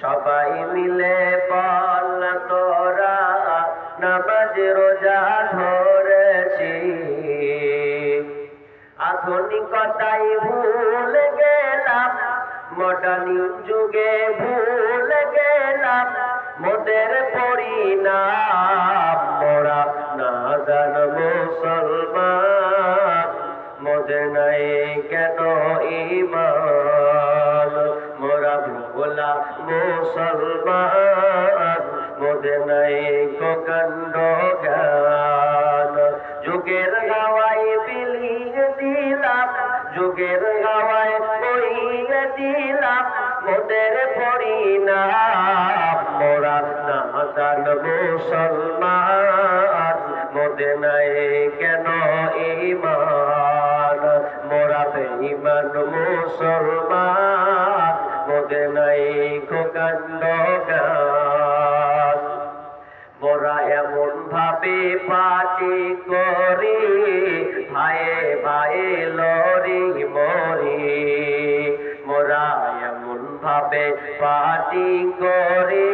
সবাই মিলে বল, তোরা নামাজ রোজা ধরেছি। আধুনিকতাই ভুল গেলাম মডার্ন যুগে ভুল গেলাম, মোদের পরিণাম। নাই কেন ইমান মোরা ভোলা মুসলমান মোদের নাই ককাণ্ড জ্ঞান। যুগের গাওয়াই বিলিয়ে দিলাম, যুগের গাওয়াই বইয়ে দিলাম, মোদের পরিণাম। মোরা না জান মুসলমান, মোদে নাই লরি মরি মোরা এমন ভাবে পাটি করি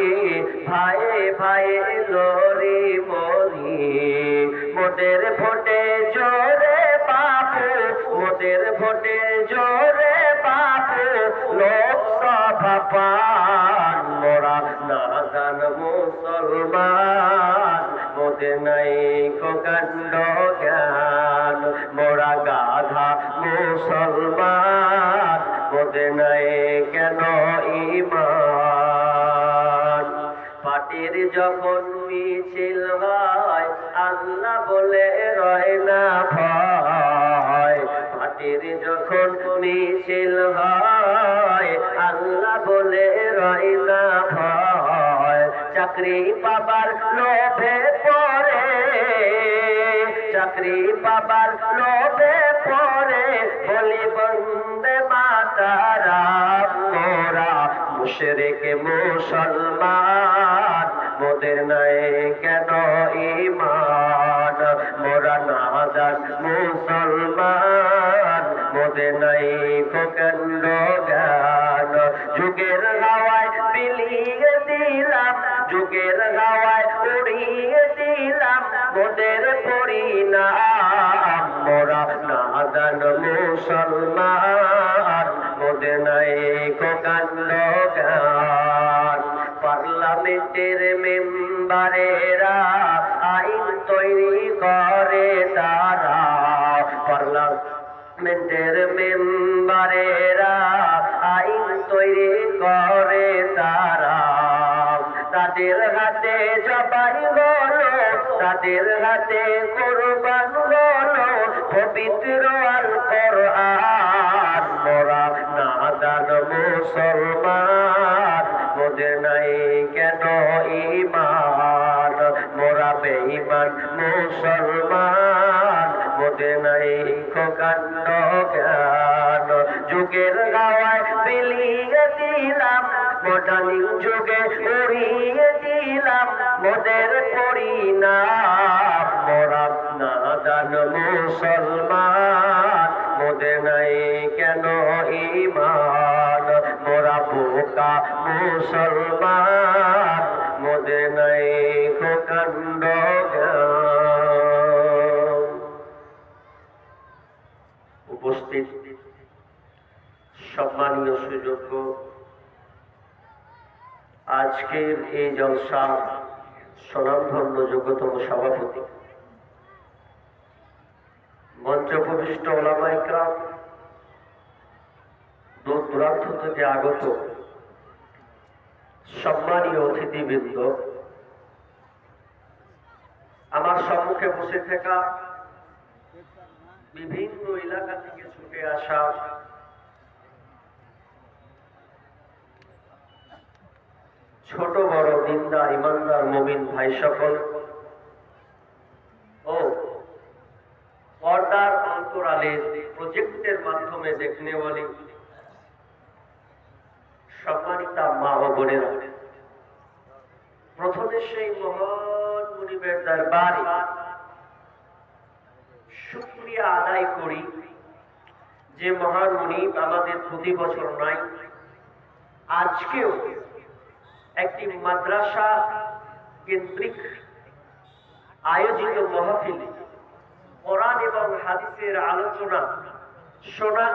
ভাইয়ে ভাইয়ে লরি মরি। মোদের ভোটে জোরে বাপু, মোদের ভোটে জোরে বাপু, লোকসভা পান মোরা না জান মুসলমান। মোদে নাই কাণ্ড নাই কেন ইমান পাটির যখন মিছিল হয়, আল্লাহ বলে, রয় না ভয়। পাটির যখন মিছিল হয়, আল্লাহ বলে, রয় না ভয়। চাকরি পাবার লোভে পড়ে চাকরি পাবার লোভে পড়ে, বলি, বন্দে মাতারা মোরা মুশরিক মুসলমান, মোদের নাই কেন ইমান মোরা নাদান মুসলমান, মোদের নাই কোকন্ড জ্ঞান। যুগের হাওয়ায় বিলিয়ে দিলাম যুগের হাওয়ায় উড়িয়ে দিলাম মোদের পরিণাম মোরা নাদান মুসলমান মোদের নাই পার্লামেন্টের মেম্বারেরা আইন তৈরি করে তারা। পার্লামেন্টের মেম্বারেরা আইন তৈরি করে তারা। তাদের হাতে জবাই গলো তাদের হাতে কোরবান গলো পবিত্র আল কোরআন, মোরা মুসলমান। মোদের নাই কেন ইমান মোরা বেঈমান মুসলমান। নাই খোকাণ্ড জ্ঞান যুগের গাওয়ায় বিলিয়ে দিলাম যুগে উড়িয়ে দিলাম মোদের মোরা নাদান মুসলমান মোদের নাই কেন ইমান মোরা বোকা মুসলমান মোদের নাই খোকাণ্ড জ্ঞান উপস্থিত সম্মানীয় সুযোগ্য। আজকের এই জলসা স্বনামধন্য যোগ্যতম সভাপতি মঞ্চপ্রবিষ্ট ওলামাইকরাম দূর দূরান্ত থেকে আগত সম্মানীয় অতিথিবৃন্দ, আমার সম্মুখে বসে থাকা বিভিন্ন এলাকা থেকে আসা। ছোট বড় দিনদার ইমানদার মমিন ভাই সকল। ও, পর্দার অন্তরালে প্রজেক্টের মাধ্যমে দেখনে বলি, সম্মানিতা মা ও বোনেরা, প্রথমে সেই মহান মুনিবের দরবারে শুক্রিয়া আদায় করি। যে মহান মুনিব আমাদের প্রতি বছর নাই আজকেও একটি মাদ্রাসা কেন্দ্রিক আয়োজিত মহফিল কোরআন এবং হাদিসের আলোচনা, শোনা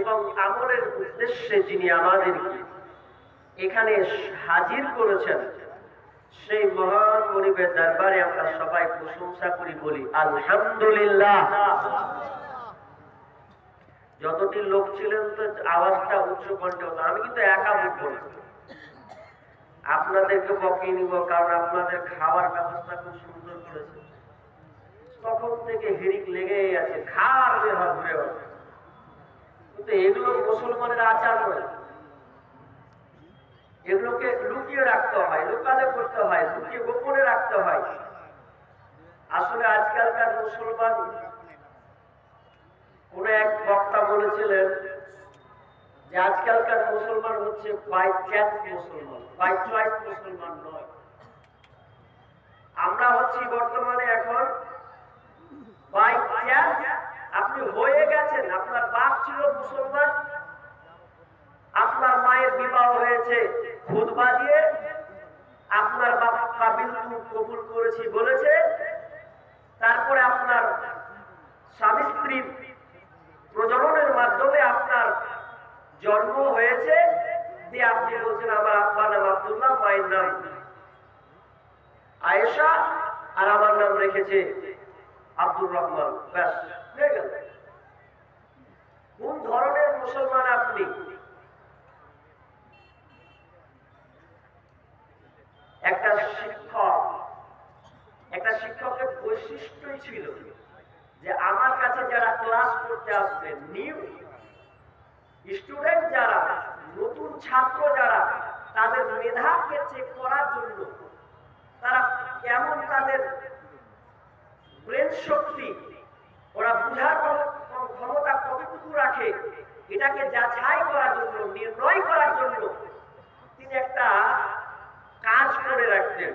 এবং আমলের উদ্দেশ্যে যিনি আমাদেরকে এখানে হাজির করেছেন, সেই মহান মনিবের দরবারে আমরা সবাই প্রশংসা করি, বলি, আলহামদুলিল্লাহ। যতটি লোক ছিলেন তো আওয়াজটা উচ্চ কণ্ঠে হতো। আমি কিন্তু একা বলব না। আপনাদেরকে বকিয়ে নিব, কারণ আপনাদের খাবার ব্যবস্থা খুব সুন্দর করেছে। তখন থেকে হিড়িক লেগেই আছে, খাওয়ার বের ঘুরে কিন্তু এগুলো মুসলমানের আচার নয়। এগুলোকে লুকিয়ে রাখতে হয়, লুকালে করতে হয়, লুকিয়ে গোপনে রাখতে হয়। আসলে আজকালকার মুসলমান কোন এক বক্তা বলেছিলেন যে আজকালকার মুসলমান হচ্ছে বাই চান্স মুসলমান বাই চয়েস মুসলমান নয়। আমরা হচ্ছি বর্তমানে এখন বাই আপনি হয়ে গেছেন, আপনার বাপ ছিল মুসলমান, আপনার মায়ের বিবাহ হয়েছে খুদবা দিয়ে, আপনার বাপ কাবিল কবুল করেছি বলেছে, তারপরে আপনার স্বামী স্ত্রী প্রজননের মাধ্যমে আপনার জন্ম হয়েছে, দিয়ে আপনি বলছেন, আমার আব্বার নাম আব্দুল্লাহ, মায়ের নাম আয়েশা, আর আমার নাম রেখেছে আব্দুর রহমান। ব্যাস, হয়ে গেল। কোন ধরনের মুসলমান আপনি? একটা শিক্ষক, একটা শিক্ষকের বৈশিষ্ট্যই ছিল যে আমার কাছে যারা ক্লাস করতে আসবে নিউ স্টুডেন্ট যারা, নতুন ছাত্র যারা, তাদের মেধাকে চেক করার জন্য তারা কেমন তাদের ব্রেন শক্তি, ওরা বুঝার ক্ষমতা কতটুকু রাখে, এটাকে যাচাই করার জন্য নির্ণয় করার জন্য তিনি একটা কাজ করে রাখতেন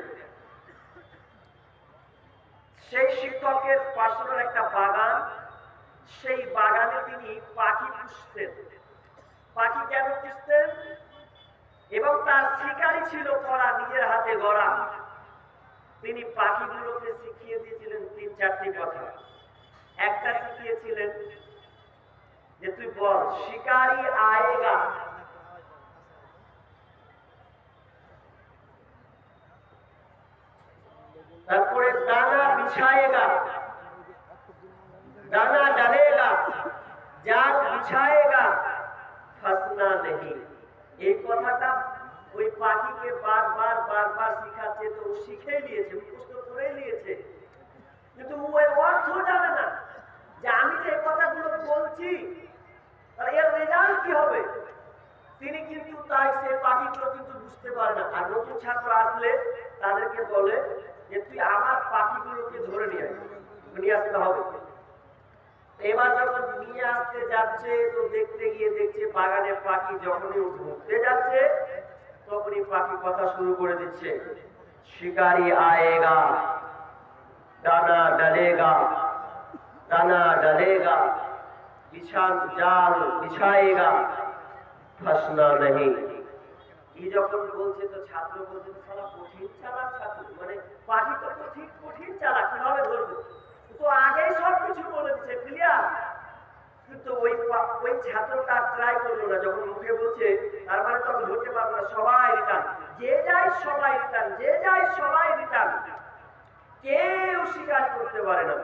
সেই শিক্ষকের পার্সোনাল একটা বাগান সেই বাগানে তিনি পাখি পুষতেন। পাখি কেন পুষতেন? এবং তার শিকারি ছিল করা নিজের হাতে গড়া। তিনি পাখিগুলোকে শিখিয়ে দিয়েছিলেন তিন চারটি কথা। একটা শিখিয়েছিলেন যে তুই বল, শিকারি আয়েগা তারপরে দানা বিছাएगा दाना डालेगा जाल बिछाएगा फंसना नहीं এই কথাটা ওই পাখিকে বারবার বারবার শিখাচ্ছে তো ও শিখে নিয়েছে মুখস্থ করে নিয়েছে কিন্তু ও এর অর্থ জানে না যে আমি যে কথাগুলো বলছি তাহলে এর রেজাল্ট কি হবে তিনি কিন্তু তাই সে পাখিগুলো কিন্তু বুঝতে পারে না আর নতুন ছাত্র আসলে তাদেরকে বলে যে তুই আমার পাখিগুলোকে ধরে নিয়ে আয় নিয়ে আসতে হবে এবার যখন নিয়ে আসতে যাচ্ছে, তো দেখতে গিয়ে দেখছে বাগানে পাখি যখনই ঢুকতে যাচ্ছে, তখনই পাখি কথা শুরু করে দিচ্ছে, শিকারি আয়েগা দানা ডালেগা, ডানা ডালেগা, বিছান জাল বিছায়েগা ফাসনা নেই এই যখন বলছে, তো ছাত্র বলছে ছাড়া কঠিন ছাড়া ছাত্র মানে ওই ছাত্রটা ট্রাই করল না, যখন মুখে বলছে তার মানে তখন ধরতে পারব না, সবাই রিটার্ন যে যায় সবাই রিটার্ন যে যায় সবাই রিটার্ন কেউ স্বীকার করতে পারে না।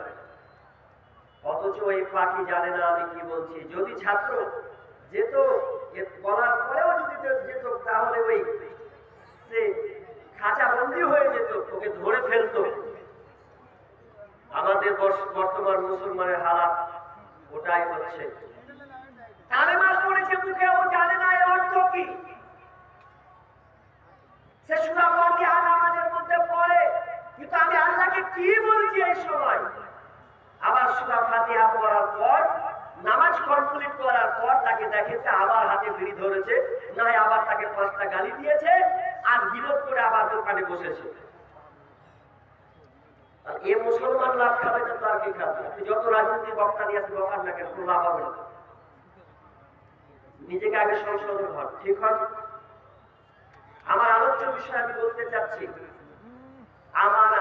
অথচ ওই পাখি জানে না আমি কি বলছি। যদি ছাত্র যেত বলার পরেও যদি যেত, তাহলে ওই সে খাঁচা বন্দি হয়ে যেত, ওকে ধরে ফেলতো। আমাদের বর্তমান মুসলমানের হালাত ওটাই হচ্ছে। কালেমা পড়েছে, মুখে ও জানে না এর অর্থ কি। সে সুরা ফাতিহা নামাজের মধ্যে পড়ে, কিন্তু আমি আল্লাহকে কি বলছি এই সময়? আবার সুরা ফাতিহা পড়ার পর, নামাজ কমপ্লিট করার পর তাকে দেখেছে, আবার হাতে বিড়ি ধরেছে, না হয় আবার তাকে পাঁচটা গালি দিয়েছে, আর বিরোধ করে আবার দোকানে বসেছে। এ মুসলমান লাভ খাবে তো আর কি খাবে? যত রাজনীতি বক্তা নিয়ে আসবে বকার না কোনো লাভ হবে না। নিজেকে আগে সংশোধন হন ঠিক হন আমার আলোচ্য বিষয় আমি বলতে চাচ্ছি আমার